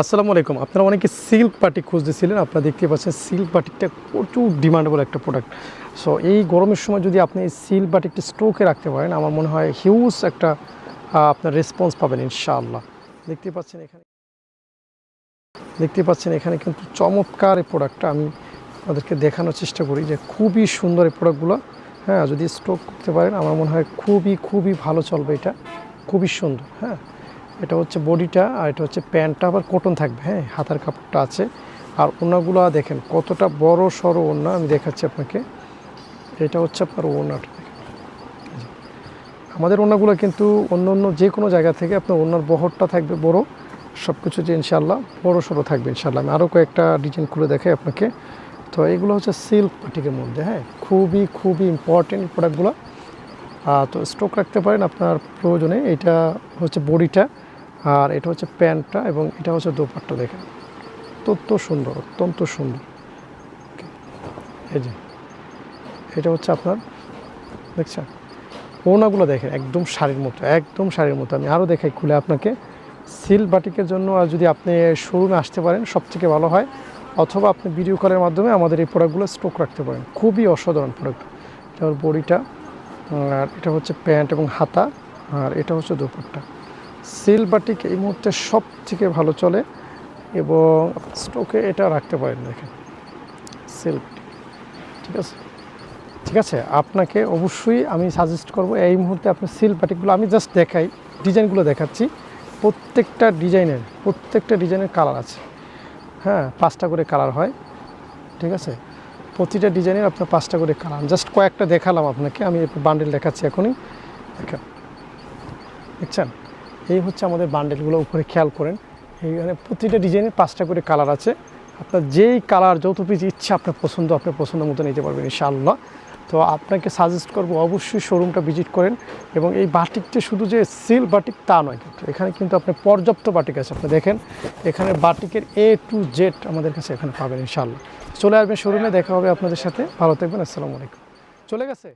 আসসালামু আলাইকুম। আপনারা অনেকে সিল্ক পার্টি খুঁজতেছিলেন, আপনারা দেখতে পাচ্ছেন সিল্ক বাটিকটা প্রচুর ডিমান্ডেবল একটা প্রোডাক্ট সো এই গরমের সময় যদি আপনি এই সিল্ক বাটিকটা স্টোকে রাখতে পারেন, আমার মনে হয় হিউজ একটা আপনার রেসপন্স পাবেন ইনশাআল্লাহ। দেখতে পাচ্ছেন এখানে, দেখতে পাচ্ছেন এখানে কিন্তু চমৎকার এই প্রোডাক্টটা আমি আপনাদেরকে দেখানোর চেষ্টা করি যে খুবই সুন্দর এই প্রোডাক্টগুলো হ্যাঁ যদি স্টোক করতে পারেন, আমার মনে হয় খুবই খুবই ভালো চলবে এটা। খুবই সুন্দর হ্যাঁ। এটা হচ্ছে বডিটা আর এটা হচ্ছে প্যান্টটা, আবার কটন থাকবে হ্যাঁ হাতার কাপড়টা আছে। আর ওনাগুলো দেখেন, কতটা বড় সড়ো ওনা আমি দেখাচ্ছি আপনাকে। এটা হচ্ছে আপনার ওনাটা। আমাদের ওনাগুলো কিন্তু অন্য অন্য যে কোনো জায়গা থেকে আপনার ওনার বহরটা থাকবে বড় সব কিছু যে ইনশাল্লাহ বড় সড়ো থাকবে ইনশাল্লাহ আমি আরও কয়েকটা ডিজাইন খুলে দেখাই আপনাকে। তো এগুলো হচ্ছে সিল্ক পাটিকের মধ্যে হ্যাঁ খুবই খুবই ইম্পর্টেন্ট প্রোডাক্টগুলো তো স্টক রাখতে পারেন আপনার প্রয়োজনে। এটা হচ্ছে বডিটা আর এটা হচ্ছে প্যান্টটা এবং এটা হচ্ছে দোপাট্টা দেখেন। অত্যন্ত সুন্দর অত্যন্ত সুন্দর। এই যে, এটা হচ্ছে আপনার, দেখছেন? ওনাগুলো দেখেন, একদম শাড়ির মতো, একদম শাড়ির মতো। আমি আরও দেখাই খুলে আপনাকে। সিল বাটিকের জন্য আর যদি আপনি শোরুমে আসতে পারেন, সবথেকে ভালো হয়। অথবা আপনি ভিডিও কলের মাধ্যমে আমাদের এই প্রোডাক্টগুলো স্টক রাখতে পারেন। খুবই অসাধারণ প্রোডাক্ট ওর বডিটা। আর এটা হচ্ছে প্যান্ট এবং হাতা, আর এটা হচ্ছে দুপাট্টা। সিল বাটিক এই মুহূর্তে সব থেকে ভালো চলে এবং স্টকে এটা রাখতে পারেন দেখেন সিল বাটিক। ঠিক আছে? ঠিক আছে? আপনাকে অবশ্যই আমি সাজেস্ট করব এই মুহূর্তে আপনি সিল বাটিকগুলো, আমি জাস্ট দেখাই, ডিজাইনগুলো দেখাচ্ছি। প্রত্যেকটা ডিজাইনের প্রত্যেকটা ডিজাইনের কালার আছে। হ্যাঁ পাঁচটা করে কালার হয়। ঠিক আছে? প্রতিটা ডিজাইনের আপনার পাঁচটা করে কালার। জাস্ট কয়েকটা দেখালাম আপনাকে, আমি বান্ডেল দেখাচ্ছি এখনই। দেখেন, দেখছেন? এই হচ্ছে আমাদের বান্ডেলগুলো উপরে খেয়াল করেন। এইখানে প্রতিটা ডিজাইনের পাঁচটা করে কালার আছে। আপনার যেই কালার, যত পিস ইচ্ছা আপনার পছন্দ আপনার পছন্দ মতো নিতে পারবেন ইনশাআল্লাহ। তো আপনাকে সাজেস্ট করব অবশ্যই শোরুমটা ভিজিট করেন এবং এই বাটিকটা শুধু যে সিল বাটিক তা নয় কিন্তু এখানে কিন্তু আপনি পর্যাপ্ত বাটিক আছে। আপনি দেখেন, এখানে বাটিকের এ টু জেড আমাদের কাছে এখানে পাবেন ইনশাআল্লাহ। চলে আসবেন শোরুমে দেখা হবে আপনাদের সাথে। ভালো থাকবেন, আসসালামু আলাইকুম। চলে গেছে?